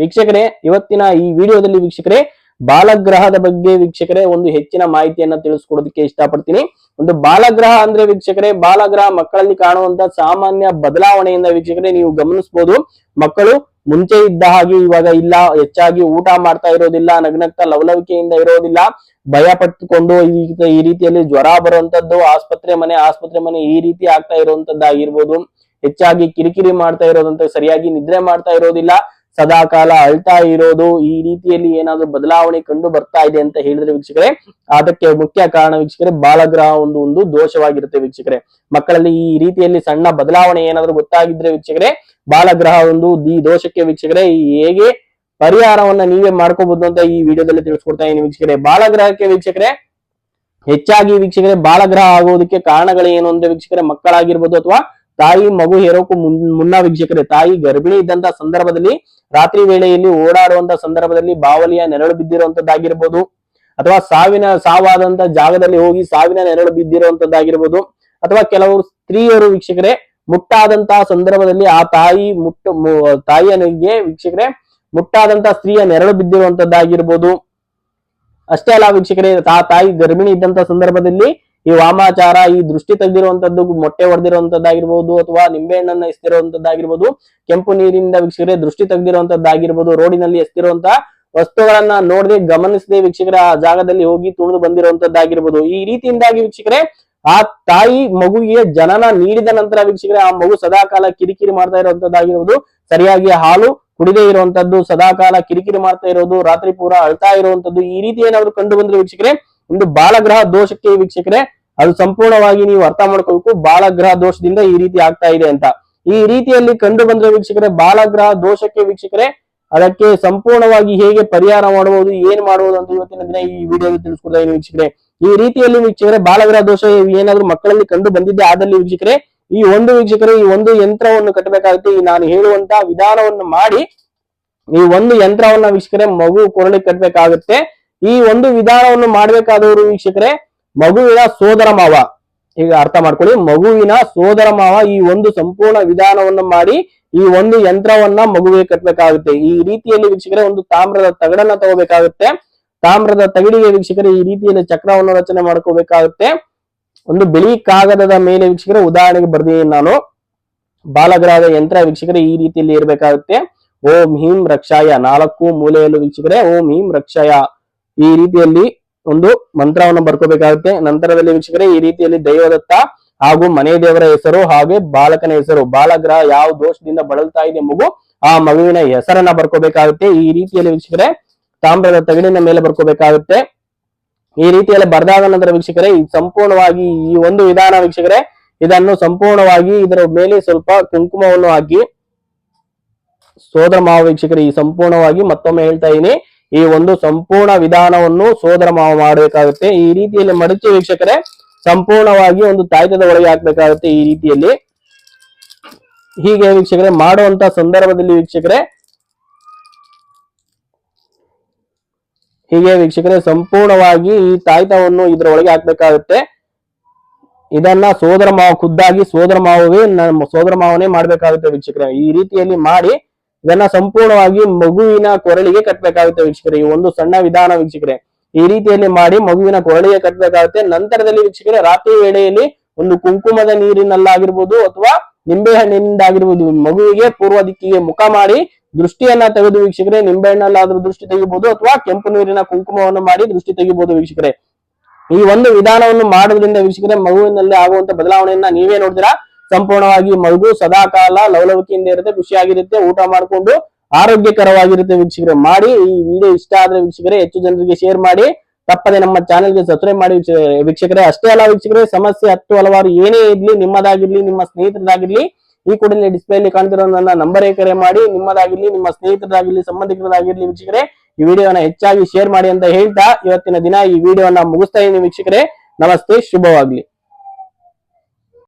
ವೀಕ್ಷಕರೇ, ಇವತ್ತಿನ ಈ ವಿಡಿಯೋದಲ್ಲಿ ವೀಕ್ಷಕರೇ, ಬಾಲಗ್ರಹದ ಬಗ್ಗೆ ವೀಕ್ಷಕರೇ ಒಂದು ಹೆಚ್ಚಿನ ಮಾಹಿತಿಯನ್ನ ತಿಳಿಸ್ಕೊಡೋದಕ್ಕೆ ಇಷ್ಟಪಡ್ತೀನಿ. ಒಂದು ಬಾಲಗ್ರಹ ಅಂದ್ರೆ ವೀಕ್ಷಕರೇ, ಬಾಲಗ್ರಹ ಮಕ್ಕಳಲ್ಲಿ ಕಾಣುವಂತ ಸಾಮಾನ್ಯ ಬದಲಾವಣೆಯಿಂದ ವೀಕ್ಷಕರೇ ನೀವು ಗಮನಿಸಬಹುದು ಮಕ್ಕಳು ಮುಂಚೆ ಇದ್ದ ಹಾಗೆ ಇವಾಗ ಇಲ್ಲ, ಹೆಚ್ಚಾಗಿ ಊಟ ಮಾಡ್ತಾ ಇರೋದಿಲ್ಲ, ನಗ್ನಗ್ತಾ ಲವಲವಿಕೆಯಿಂದ ಇರೋದಿಲ್ಲ. ಭಯ ಪಟ್ಟುಕೊಂಡು ಈ ರೀತಿಯಲ್ಲಿ ಜ್ವರ ಬರುವಂತದ್ದು, ಆಸ್ಪತ್ರೆ ಮನೆ ಆಸ್ಪತ್ರೆ ಮನೆ ಈ ರೀತಿ ಆಗ್ತಾ ಇರುವಂತದ್ದಾಗಿರ್ಬೋದು. ಹೆಚ್ಚಾಗಿ ಕಿರಿಕಿರಿ ಮಾಡ್ತಾ ಇರೋದಂತ, ಸರಿಯಾಗಿ ನಿದ್ರೆ ಮಾಡ್ತಾ ಇರೋದಿಲ್ಲ. ಸದಾ ಕಾಲ ಅಳ್ತಾ ಇರೋದು ಈ ರೀತಿಯಲ್ಲಿ ಏನಾದ್ರೂ ಬದಲಾವಣೆ ಕಂಡು ಬರ್ತಾ ಇದೆ ಅಂತ ಹೇಳಿದ್ರೆ ವೀಕ್ಷಕರೇ, ಅದಕ್ಕೆ ಮುಖ್ಯ ಕಾರಣ ವೀಕ್ಷಕರೇ ಬಾಲಗ್ರಹ ಒಂದು ಒಂದು ದೋಷವಾಗಿರುತ್ತೆ ವೀಕ್ಷಕರೇ. ಮಕ್ಕಳಲ್ಲಿ ಈ ರೀತಿಯಲ್ಲಿ ಸಣ್ಣ ಬದಲಾವಣೆ ಏನಾದ್ರೂ ಗೊತ್ತಾಗಿದ್ರೆ ವೀಕ್ಷಕರೇ, ಬಾಲಗ್ರಹ ಒಂದು ಈ ದೋಷಕ್ಕೆ ವೀಕ್ಷಕರೇ, ಹೇಗೆ ಪರಿಹಾರವನ್ನ ನೀವೇ ಮಾಡ್ಕೋಬಹುದು ಅಂತ ಈ ವಿಡಿಯೋದಲ್ಲಿ ತಿಳಿಸ್ಕೊಡ್ತಾ ಇದ್ದೀನಿ ವೀಕ್ಷಕರೇ. ಬಾಲಗ್ರಹಕ್ಕೆ ವೀಕ್ಷಕರೇ, ಹೆಚ್ಚಾಗಿ ವೀಕ್ಷಕರೇ ಬಾಲಗ್ರಹ ಆಗೋದಕ್ಕೆ ಕಾರಣಗಳು ಏನು ಅಂದ್ರೆ ವೀಕ್ಷಕರೇ, ಮಕ್ಕಳಾಗಿರ್ಬೋದು ಅಥವಾ ತಾಯಿ ಮಗು ಹೇರೋಕು ಮುನ್- ಮುನ್ನ ವೀಕ್ಷಕರೇ, ತಾಯಿ ಗರ್ಭಿಣಿ ಇದ್ದಂತ ಸಂದರ್ಭದಲ್ಲಿ ರಾತ್ರಿ ವೇಳೆಯಲ್ಲಿ ಓಡಾಡುವಂತ ಸಂದರ್ಭದಲ್ಲಿ ಬಾವಲಿಯ ನೆರಳು ಬಿದ್ದಿರುವಂತದ್ದಾಗಿರ್ಬೋದು. ಅಥವಾ ಸಾವಿನ, ಸಾವಾದಂತ ಜಾಗದಲ್ಲಿ ಹೋಗಿ ಸಾವಿನ ನೆರಳು ಬಿದ್ದಿರುವಂತದ್ದಾಗಿರ್ಬೋದು. ಅಥವಾ ಕೆಲವರು ಸ್ತ್ರೀಯರು ವೀಕ್ಷಕರೇ ಮುಟ್ಟಾದಂತಹ ಸಂದರ್ಭದಲ್ಲಿ ಆ ತಾಯಿ ಮುಟ್ಟ ತಾಯಿಯನಿಗೆ ವೀಕ್ಷಕರೇ, ಮುಟ್ಟಾದಂತ ಸ್ತ್ರೀಯ ನೆರಳು ಬಿದ್ದಿರುವಂತದ್ದಾಗಿರ್ಬೋದು. ಅಷ್ಟೇ ಅಲ್ಲ ವೀಕ್ಷಕರೇ ಆ ತಾಯಿ ಗರ್ಭಿಣಿ ಇದ್ದಂತ ಸಂದರ್ಭದಲ್ಲಿ ಈ ವಾಮಾಚಾರ, ಈ ದೃಷ್ಟಿ ತೆಗೆದಿರುವಂತದ್ದು ಮೊಟ್ಟೆ ಹೊಡೆದಿರುವಂತದ್ದಾಗಿರ್ಬೋದು ಅಥವಾ ನಿಂಬೆಹಣ್ಣನ್ನ ಎಸ್ತಿರುವಂತದ್ದಾಗಿರ್ಬೋದು, ಕೆಂಪು ನೀರಿನಿಂದ ವೀಕ್ಷಕರೆ ದೃಷ್ಟಿ ತೆಗೆದಿರುವಂತದ್ದಾಗಿರ್ಬೋದು, ರೋಡಿನಲ್ಲಿ ಎಸ್ತಿರುವಂತ ವಸ್ತುಗಳನ್ನ ನೋಡದೆ ಗಮನಿಸದೆ ವೀಕ್ಷಕರೇ ಆ ಜಾಗದಲ್ಲಿ ಹೋಗಿ ತುಳಿದು ಬಂದಿರುವಂತದ್ದಾಗಿರ್ಬೋದು. ಈ ರೀತಿಯಿಂದಾಗಿ ವೀಕ್ಷಕರೇ, ಆ ತಾಯಿ ಮಗುವಿಗೆ ಜನನ ನೀಡಿದ ನಂತರ ವೀಕ್ಷಕರೇ ಆ ಮಗು ಸದಾಕಾಲ ಕಿರಿಕಿರಿ ಮಾಡ್ತಾ ಇರುವಂತದ್ದಾಗಿರ್ಬೋದು. ಸರಿಯಾಗಿ ಹಾಲು ಕುಡಿದೇ ಇರುವಂತದ್ದು, ಸದಾಕಾಲ ಕಿರಿಕಿರಿ ಮಾಡ್ತಾ ಇರೋದು, ರಾತ್ರಿ ಪೂರ ಅಳ್ತಾ ಇರುವಂತದ್ದು, ಈ ರೀತಿ ಏನಾದ್ರು ಕಂಡು ಬಂದ್ರೆ ವೀಕ್ಷಕರೇ, ಒಂದು ಬಾಲಗ್ರಹ ದೋಷಕ್ಕೆ ವೀಕ್ಷಕರೇ ಅದು ಸಂಪೂರ್ಣವಾಗಿ ನೀವು ಅರ್ಥ ಮಾಡ್ಕೊಳ್ಬೇಕು. ಬಾಲಗ್ರಹ ದೋಷದಿಂದ ಈ ರೀತಿ ಆಗ್ತಾ ಇದೆ ಅಂತ. ಈ ರೀತಿಯಲ್ಲಿ ಕಂಡು ಬಂದ್ರೆ ವೀಕ್ಷಕರೇ, ಬಾಲಗ್ರಹ ದೋಷಕ್ಕೆ ವೀಕ್ಷಕರೇ, ಅದಕ್ಕೆ ಸಂಪೂರ್ಣವಾಗಿ ಹೇಗೆ ಪರಿಹಾರ ಮಾಡಬಹುದು, ಏನ್ ಮಾಡಬಹುದು ಅಂತ ಇವತ್ತಿನ ದಿನ ಈ ವಿಡಿಯೋದಲ್ಲಿ ತಿಳಿಸ್ಕೊಡ್ತಾ ಇದ್ದೀನಿ ವೀಕ್ಷಕರೇ. ಈ ರೀತಿಯಲ್ಲಿ ವೀಕ್ಷಕರೇ, ಬಾಲಗ್ರಹ ದೋಷ ಏನಾದ್ರೂ ಮಕ್ಕಳಲ್ಲಿ ಕಂಡು ಬಂದಿದ್ದೆ, ಆದಲ್ಲಿ ವೀಕ್ಷಕರೇ, ಈ ಒಂದು ವೀಕ್ಷಕರೇ, ಈ ಒಂದು ಯಂತ್ರವನ್ನು ಕಟ್ಟಬೇಕಾಗುತ್ತೆ. ಈ ನಾನು ಹೇಳುವಂತ ವಿಧಾನವನ್ನು ಮಾಡಿ, ಈ ಒಂದು ಯಂತ್ರವನ್ನ ವೀಕ್ಷಕರೇ ಮಗು ಕೊರಳಿಗೆ ಕಟ್ಟಬೇಕಾಗುತ್ತೆ. ಈ ಒಂದು ವಿಧಾನವನ್ನು ಮಾಡ್ಬೇಕಾದವರು ವೀಕ್ಷಕರೇ ಮಗುವಿನ ಸೋದರ ಮಾವ. ಈಗ ಅರ್ಥ ಮಾಡ್ಕೊಳ್ಳಿ, ಮಗುವಿನ ಸೋದರ ಮಾವ ಈ ಒಂದು ಸಂಪೂರ್ಣ ವಿಧಾನವನ್ನು ಮಾಡಿ ಈ ಒಂದು ಯಂತ್ರವನ್ನ ಮಗುವಿಗೆ ಕಟ್ಟಬೇಕಾಗುತ್ತೆ ಈ ರೀತಿಯಲ್ಲಿ ವೀಕ್ಷಕರೇ ಒಂದು ತಾಮ್ರದ ತಗಡನ್ನ ತಗೋಬೇಕಾಗುತ್ತೆ. ತಾಮ್ರದ ತಗಡಿಗೆ ವೀಕ್ಷಕರೇ ಈ ರೀತಿಯಲ್ಲಿ ಚಕ್ರವನ್ನು ರಚನೆ ಮಾಡ್ಕೋಬೇಕಾಗುತ್ತೆ. ಒಂದು ಬಿಳಿ ಕಾಗದದ ಮೇಲೆ ವೀಕ್ಷಕರೇ ಉದಾಹರಣೆಗೆ ಬರ್ದಿದ್ದೀನಿ ನಾನು. ಬಾಲಗ್ರಹದ ಯಂತ್ರ ವೀಕ್ಷಕರೇ ಈ ರೀತಿಯಲ್ಲಿ ಇರಬೇಕಾಗುತ್ತೆ. ಓಂ ಹೀಂ ರಕ್ಷಾಯ ನಾಲ್ಕು ಮೂಲೆಯಲ್ಲೂ ವೀಕ್ಷಕರೇ ಓಂ ಹೀಂ ರಕ್ಷಾಯ. ಈ ರೀತಿಯಲ್ಲಿ ಒಂದು ಮಂತ್ರವನ್ನು ಬರ್ಕೋಬೇಕಾಗುತ್ತೆ. ನಂತರದಲ್ಲಿ ವೀಕ್ಷಕರೆ, ಈ ರೀತಿಯಲ್ಲಿ ದೈವದತ್ತ ಹಾಗೂ ಮನೆ ದೇವರ ಹೆಸರು ಹಾಗೆ ಬಾಲಕನ ಹೆಸರು, ಬಾಲಗ್ರಹ ಯಾವ ದೋಷದಿಂದ ಬಳಲ್ತಾ ಇದೆ ಮಗು ಆ ಮಗುವಿನ ಹೆಸರನ್ನ ಬರ್ಕೋಬೇಕಾಗುತ್ತೆ. ಈ ರೀತಿಯಲ್ಲಿ ವೀಕ್ಷಕರೇ, ತಾಮ್ರದ ತಗಡಿನ ಮೇಲೆ ಬರ್ಕೋಬೇಕಾಗುತ್ತೆ. ಈ ರೀತಿಯಲ್ಲಿ ಬರ್ದಾದ ನಂತರ ವೀಕ್ಷಕರೇ ಸಂಪೂರ್ಣವಾಗಿ ಈ ಒಂದು ವಿಧಾನ ವೀಕ್ಷಕರೇ, ಇದನ್ನು ಸಂಪೂರ್ಣವಾಗಿ ಇದರ ಮೇಲೆ ಸ್ವಲ್ಪ ಕುಂಕುಮವನ್ನು ಹಾಕಿ, ಸೋದರ ಮಾವ ವೀಕ್ಷಕರೇ, ಈ ಸಂಪೂರ್ಣವಾಗಿ ಮತ್ತೊಮ್ಮೆ ಹೇಳ್ತಾ ಇದ್ದೀನಿ ಈ ಒಂದು ಸಂಪೂರ್ಣ ವಿಧಾನವನ್ನು ಸೋದರ ಮಾವ ಮಾಡಬೇಕಾಗುತ್ತೆ. ಈ ರೀತಿಯಲ್ಲಿ ಮಡಚಿ ವೀಕ್ಷಕರೇ, ಸಂಪೂರ್ಣವಾಗಿ ಒಂದು ತಾಯ್ತದ ಒಳಗೆ ಹಾಕ್ಬೇಕಾಗುತ್ತೆ ಈ ರೀತಿಯಲ್ಲಿ. ಹೀಗೆ ವೀಕ್ಷಕರೇ, ಮಾಡುವಂತ ಸಂದರ್ಭದಲ್ಲಿ ವೀಕ್ಷಕರೇ, ಹೀಗೆ ವೀಕ್ಷಕರೇ, ಸಂಪೂರ್ಣವಾಗಿ ಈ ತಾಯ್ತವನ್ನು ಇದರ ಒಳಗೆ ಹಾಕ್ಬೇಕಾಗುತ್ತೆ. ಇದನ್ನ ಸೋದರ ಮಾವ ಖುದ್ದಾಗಿ, ಸೋದರ ಮಾವೇ ಸೋದರ ಮಾವನೇ ಮಾಡ್ಬೇಕಾಗುತ್ತೆ ವೀಕ್ಷಕರೇ. ಈ ರೀತಿಯಲ್ಲಿ ಮಾಡಿ ಇದನ್ನ ಸಂಪೂರ್ಣವಾಗಿ ಮಗುವಿನ ಕೊರಳಿಗೆ ಕಟ್ಟಬೇಕಾಗುತ್ತೆ ವೀಕ್ಷಕರೇ. ಈ ಒಂದು ಸಣ್ಣ ವಿಧಾನ ವೀಕ್ಷಕರೇ. ಈ ರೀತಿಯಲ್ಲಿ ಮಾಡಿ ಮಗುವಿನ ಕೊರಳಿಗೆ ಕಟ್ಟಬೇಕಾಗುತ್ತೆ ನಂತರದಲ್ಲಿ ವೀಕ್ಷಕರೇ, ರಾತ್ರಿ ವೇಳೆಯಲ್ಲಿ ಒಂದು ಕುಂಕುಮದ ನೀರಿನಲ್ಲಾಗಿರ್ಬೋದು ಅಥವಾ ನಿಂಬೆ ಹಣ್ಣಿನಿಂದ ಆಗಿರ್ಬೋದು ಮಗುವಿಗೆ ಪೂರ್ವ ದಿಕ್ಕಿಗೆ ಮುಖ ಮಾಡಿ ದೃಷ್ಟಿಯನ್ನ ತೆಗೆದು ವೀಕ್ಷಕರೇ, ನಿಂಬೆಹಣ್ಣಲ್ಲಾದ್ರೂ ದೃಷ್ಟಿ ತೆಗಿಬಹುದು ಅಥವಾ ಕೆಂಪು ನೀರಿನ ಕುಂಕುಮವನ್ನು ಮಾಡಿ ದೃಷ್ಟಿ ತೆಗಿಬಹುದು ವೀಕ್ಷಕರೇ. ಈ ಒಂದು ವಿಧಾನವನ್ನು ಮಾಡೋದ್ರಿಂದ ವೀಕ್ಷಕರೇ, ಮಗುವಿನಲ್ಲಿ ಆಗುವಂತ ಬದಲಾವಣೆಯನ್ನ ನೀವೇ ನೋಡ್ತೀರಾ? ಸಂಪೂರ್ಣವಾಗಿ ಮಗು ಸದಾಕಾಲ ಲವಲವಿಕೆಯಿಂದ ಇರುತ್ತೆ, ಖುಷಿಯಾಗಿರುತ್ತೆ, ಊಟ ಮಾಡಿಕೊಂಡು ಆರೋಗ್ಯಕರವಾಗಿರುತ್ತೆ ವೀಕ್ಷಕರೇ. ಮಾಡಿ ಈ ವಿಡಿಯೋ ಇಷ್ಟ ಆದ್ರೆ ವೀಕ್ಷಕರೇ, ಹೆಚ್ಚು ಜನರಿಗೆ ಶೇರ್ ಮಾಡಿ. ತಪ್ಪದೆ ನಮ್ಮ ಚಾನೆಲ್ಗೆ ಸಬ್ಸ್ಕ್ರೈಬ್ ಮಾಡಿ ವೀಕ್ಷ- ವೀಕ್ಷಕರೇ, ಅಷ್ಟೇ ಅಲ್ಲ ವೀಕ್ಷಕರೇ, ಸಮಸ್ಯೆ ಹತ್ತು ಹಲವಾರು ಏನೇ ಇರ್ಲಿ, ನಿಮ್ಮದಾಗಿರ್ಲಿ, ನಿಮ್ಮ ಸ್ನೇಹಿತರದಾಗಿರ್ಲಿ, ಈ ಕೂಡಲೇ ಡಿಸ್ಪ್ಲೇಲಿ ಕಾಣ್ತಿರೋ ನನ್ನ ನಂಬರೇ ಕರೆ ಮಾಡಿ, ನಿಮ್ಮದಾಗಿರ್ಲಿ, ನಿಮ್ಮ ಸ್ನೇಹಿತರದಾಗಿರ್ಲಿ, ಸಂಬಂಧಿಕರದಾಗಿರ್ಲಿ ವೀಕ್ಷಕರೇ, ಈ ವಿಡಿಯೋನ ಹೆಚ್ಚಾಗಿ ಶೇರ್ ಮಾಡಿ ಅಂತ ಹೇಳ್ತಾ ಇವತ್ತಿನ ದಿನ ಈ ವಿಡಿಯೋನ ಮುಗಿಸ್ತಾ ಇದ್ದೀನಿ ವೀಕ್ಷಕರೇ. ನಮಸ್ತೆ, ಶುಭವಾಗ್ಲಿ.